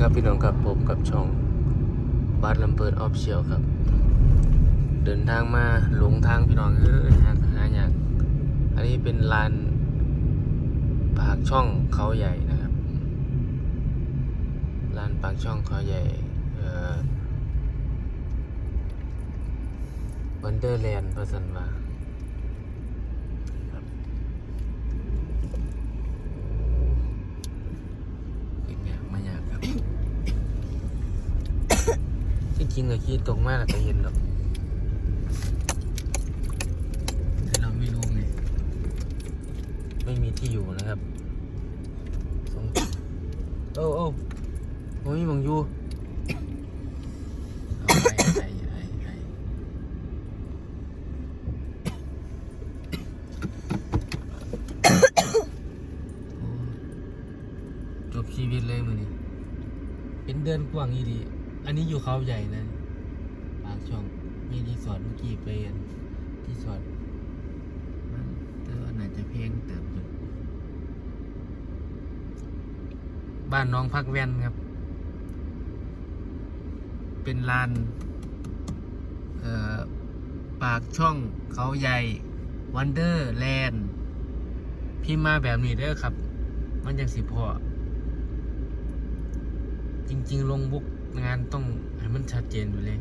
ครับพี่น้องครับผมกับช่องบาสลำเปิดออฟเชียลครับ เดินทางมาหลงทางพี่น้องเออหาหาอยากอันนี้เป็นลานปากช่องเขาใหญ่นะครับลานปากช่องเขาใหญ่เอ่อวันเดอร์แลนด์พัสันว่าครับอีกอย่างมาอยากครับ ที่จริงอะขี่ตรงมากแต่เห็นหรอกแต่เราไม่รู้ไงไม่มีที่อยู่นะครับสงโอ้โอ้โอ้ยมังอยู่เอาไปไปไอ้จบชีวิตเลยมือนี้เป็นเดินกว้างอีดี อันนี้อยู่เขาใหญ่นะ ปากช่อง มีรีสอร์ทเมื่อกี้ไปอันรีสอร์ทมันแต่ว่าน่าจะเพลงเติมอยู่บ้านน้องพักแว่นครับ เป็นลานเอ่อปากช่องเขาใหญ่วันเดอร์แลนด์พี่มาแบบนี้เด้อครับ มันยังสิพอ จริง ๆ ลงบุกงานต้องให้มันชัดเจนไปเลย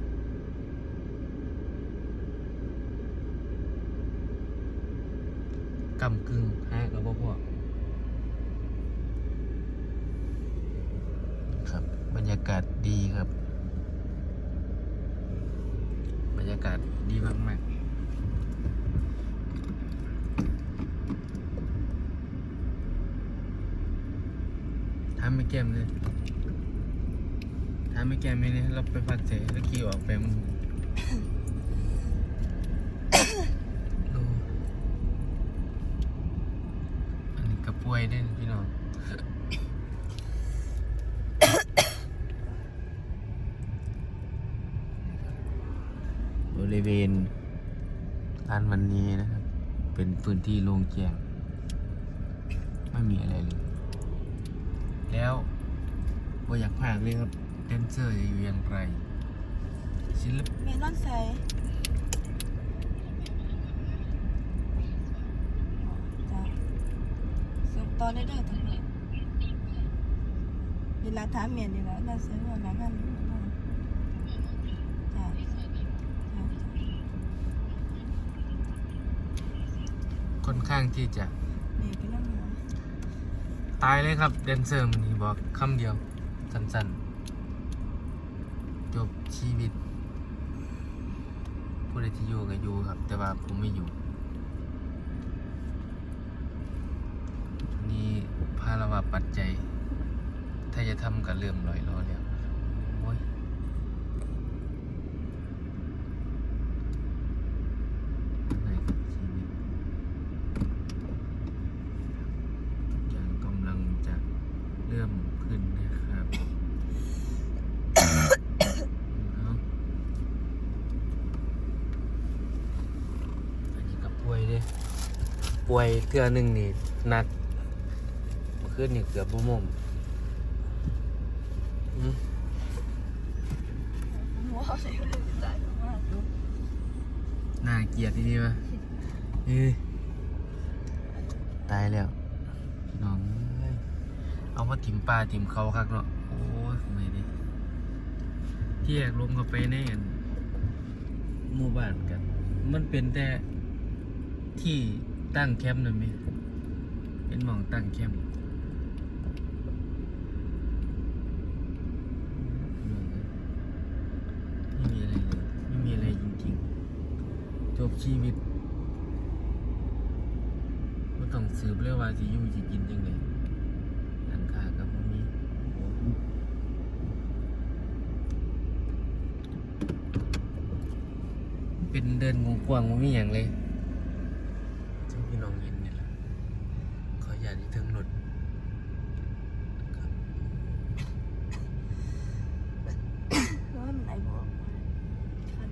กำกึ่งฮะกับพ่อครับ บรรยากาศดีครับ บรรยากาศดีมากมากทำไม่แกมเลย ทำไม่แก้ไม่เนี่ยเราไปพักเสร็จแล้วขี่ออกไปมึงอันนี้กระป่วยเด้นพี่น้องบริเวณลานวันนี้นะครับ เป็นพื้นที่โล่งแจ้งไม่มีอะไรเลย แล้วบ่อยากพากเลยครับ แดนเซอร์จะอยู่อย่างไรศิลปเมลอนใส่จ้ะสืบต่อได้เด้อทั้งหมดเวลาถามเมียนี่แหละน่าเสียเวลากันจ้ะจ้ะค่อนข้างที่จะเมียเป็นน้ำหอมตายเลยครับ แดนเซอร์มันนี่บอกคำเดียว สั้นๆ จบชีวิตผู้ใดที่อยู่ก็อยู่ครับ แต่ว่าผมไม่อยู่นี่ภาระวะปัจจัย ถ้าจะทำก็เริ่มลอยลอแล้วโอ้ยอะไรกับชีวิตทุกอย่างกำลังจะเริ่มขึ้นนะครับเอาอันนี้ก็ป่วยเด้ป่วยเทื่อหนึ่งนี่หนักเมื่อคืนนี่เกือบบ่มมอืมหัวใส่ก็เลยตายมากลูกน่าเกลียดทีนี้ปะเอ้ยตายแล้วน้องเอ้ยเอามาถิ่มปลาถิ่มเขาคักเนาะโอ้ยไม่ดีที่แยกลงเข้าไปในอันหมู่บ้านกัน มันเป็นแต่ ที่ตั้งแคมป์นั่นไหมเป็นหมองตั้งแคมป์ไม่มีอะไรเลยไม่มีอะไรจริงๆ จบชีวิตไม่ต้องสืบเลยว่าสิอยู่สิกินยังไงอันค่ากับพวกนี้เป็นเดินงูกว้างมันมีอย่างเลยซึ่งพี่น้องเห็นนี่แหละขออย่าตที่ถึงรถครับ ว่ามันไหนบอกคัน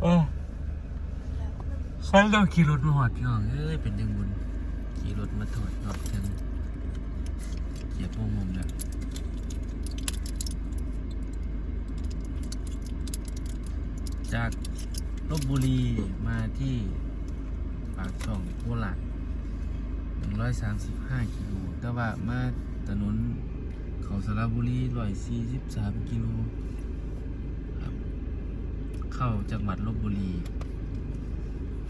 โอ้ย แล้วเราขี่รถมาหอดพี่น้องเอ้ยเป็นยังบุญขี่รถมาถอดหอดถึงเหยียบมุมมุมแล้วจากลบบุรีมาที่ปากช่องโคราช135 กิโล แต่ว่ามาถนนเขาสระบุรี 143 กิโลครับ เข้าจังหวัดลบบุรี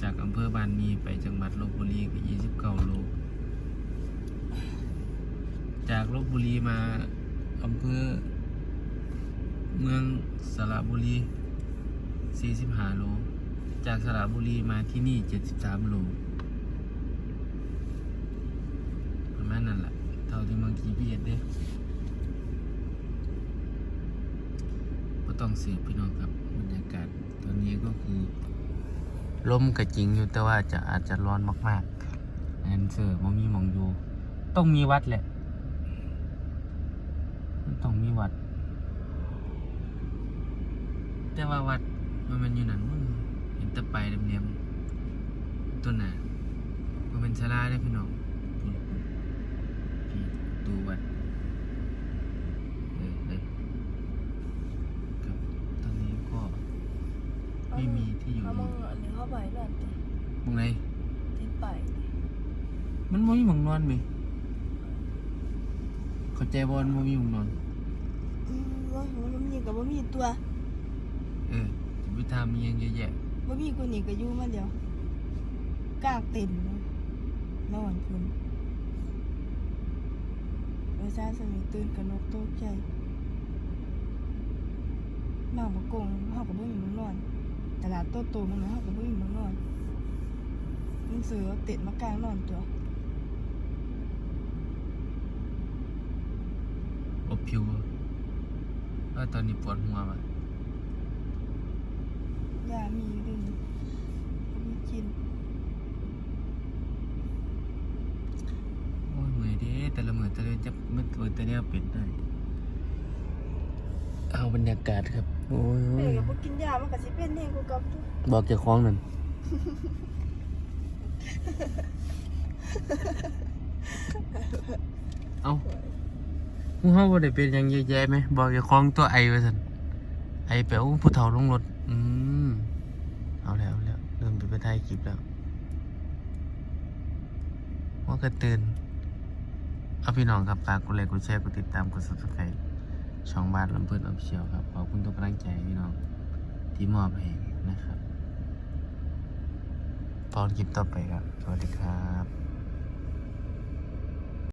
จากอำเภอบานมีไปจังหวัดลบบุรีก็29โล จากลบบุรีมาอำเภอเมืองสระบุรี45โล จากสระบุรีมาที่นี่73โลประมาณนั้นแหละเท่าที่เมืองกีพีเอสเด้ก็ต้องเสียพี่น้องครับบรรยากาศตอนนี้ก็คือ ลมก็จริงอยู่แต่ว่าจะอาจจะร้อนมากๆแอนเซอร์มันมีมองอยู่ ต้องมีวัดแหละ ต้องมีวัด แต่ว่าวัดมันมันอยู่นั่นมึงเห็นแตะไปเรียมๆต้นน่ะมันเป็นชาลาได้พี่น้องพุ่นๆพี่ตูวัดเออเออครับตอนนี้ก็ ไม่มีที่อยู่ เอามึงอันนี้ เข้าไปนั่นติมึงไหนติดไปมันบ่มีหมองนอนไหมเข้าใจบอลบ่มีหมองนอน อืมว่ามันมีกับว่ามีตัวเออจะไปทำมีหยังเยอะแยะว่ามีกูนี่ก็อยู่มาเดียวกางเต็นท์นะนอนคุณประชาชนตื่นกันนกตกใจนอนบกงเฮากับบ่มีมึงนอน ตลาดโตโตมันนะเฮากับบ่มีมึงนอนมึงซื้อเอาเต็นท์มากางนอนตัวอบผิวว่าตอนนี้ปวดหัวว่ะยามีอยู่ด้วยนี่มีกิน โอ้ยเมื่อยเด้แต่ละมื้อแต่ละจะมันตัวแต่เนี้ยเป็นได้ เอาบรรยากาศครับ โอ้เอ้ยยก็บ่กินยามันก็สิเป็นแน่กูกับทุกบอกเจ้าของนั่นเอาหูเฮาบ่ได้เป็นหยังเยอะแยะไหมบอกเจ้าของตัวไอไว้ซั่นไอไปเอาผู้เฒ่าลงรถอืมเอาแล้วเอาแล้วเริ่มจะไปถ่ายคลิปแล้วว่าก็ตื่นเอาพี่น้องครับฝากกดไลค์กดแชร์กดติดตามกด subscribe ช่องบ้านลำเพิ่นออฟเชียลครับขอบคุณทุกกำลังใจพี่น้องที่มอบให้นะครับตอนคลิปต่อไปครับ สวัสดีครับ